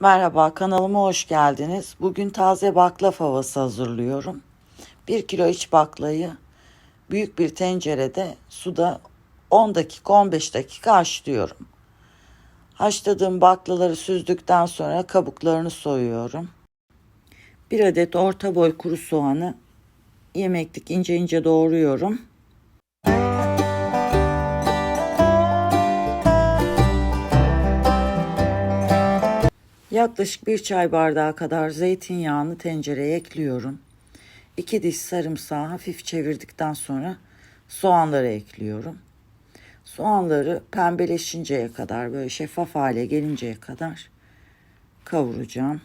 Merhaba kanalıma hoş geldiniz. Bugün taze baklava havası hazırlıyorum. 1 kilo iç baklayı büyük bir tencerede suda 10 dakika 15 dakika haşlıyorum. Haşladığım baklaları süzdükten sonra kabuklarını soyuyorum. Bir adet orta boy kuru soğanı yemeklik ince ince doğruyorum. Yaklaşık bir çay bardağı kadar zeytinyağını tencereye ekliyorum. İki diş sarımsağı hafif çevirdikten sonra soğanları ekliyorum. Soğanları pembeleşinceye kadar böyle şeffaf hale gelinceye kadar kavuracağım.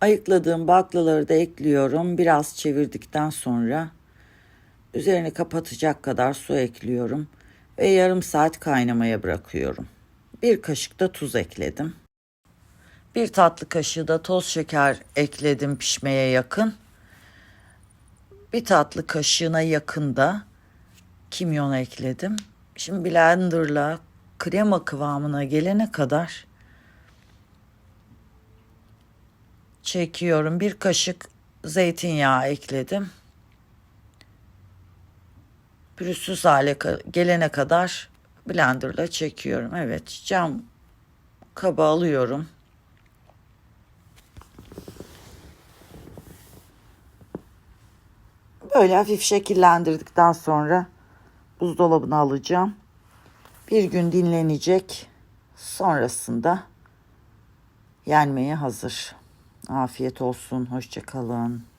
Ayıkladığım baklaları da ekliyorum. Biraz çevirdikten sonra Üzerini kapatacak kadar su ekliyorum ve yarım saat kaynamaya bırakıyorum. Bir kaşık da tuz ekledim. Bir tatlı kaşığı da toz şeker ekledim pişmeye yakın. Bir tatlı kaşığına yakın da kimyon ekledim. Şimdi blenderla krema kıvamına gelene kadar çekiyorum. Bir kaşık zeytinyağı ekledim pürüzsüz hale gelene kadar blenderla çekiyorum. Evet cam kaba alıyorum. Böyle hafif şekillendirdikten sonra buzdolabına alacağım. Bir gün dinlenecek. Sonrasında yenmeye hazır. Afiyet olsun. Hoşçakalın.